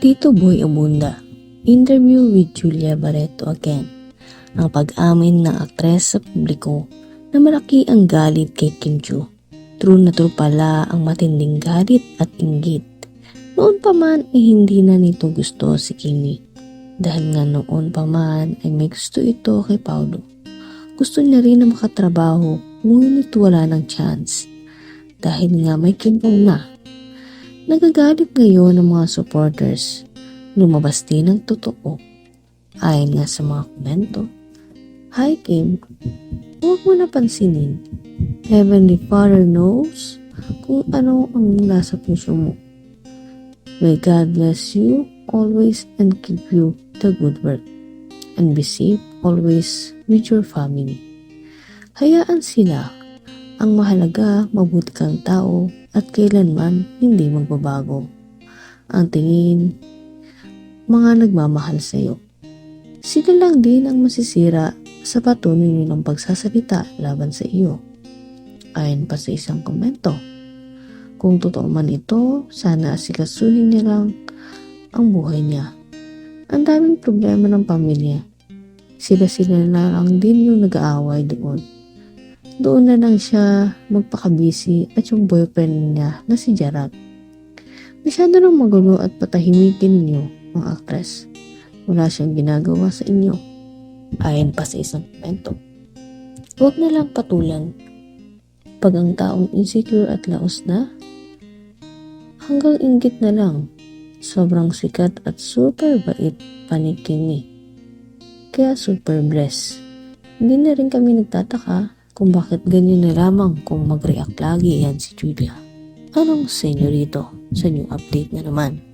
Tito Boy Abunda Interview with Julia Barreto again Ang pag-amin ng aktres sa publiko na malaki ang galit kay Kim Chu. True na true pala ang matinding galit at inggit. Noon pa man ay hindi na nito gusto si Kimi. Dahil nga noon pa man ay may gusto ito kay Paulo. Gusto niya rin na makatrabaho ngunit wala ng chance. Dahil nga may Kim Pong na. Nagagalit ngayon ang mga supporters. Lumabas din ang totoo. Ayon nga sa mga komento. Hi Kim, huwag mo napansinin. Heavenly Father knows kung ano ang nasa puso mo. May God bless you always and keep you the good work. And be safe always with your family. Hayaan sila. Ang mahalaga, mabuti kang tao at kailanman hindi magbabago. Ang tingin, mga nagmamahal sa iyo. Sila lang din ang masisira sa patuloy nilang pagsasalita laban sa iyo. Ayon pa sa isang komento. Kung totoo man ito, sana asikasuhin niya lang ang buhay niya. Ang daming problema ng pamilya. Sila-sila na lang din yung nag-aaway doon. Doon na lang siya magpakabisi at yung boyfriend niya na si Jarat. Masyado nang magulo at patahimikin niyo ang aktres. Wala siyang ginagawa sa inyo. Ayon pa sa isang komento. Huwag na lang patulan. Pag ang taong insecure at laos na, hanggang inggit na lang. Sobrang sikat at super bait pa ni Kimi. Kaya super blessed. Hindi na rin kami nagtataka kung bakit ganyan na lamang kung mag-react lagi yan si Julia. Anong sa inyo rito sa new update na naman?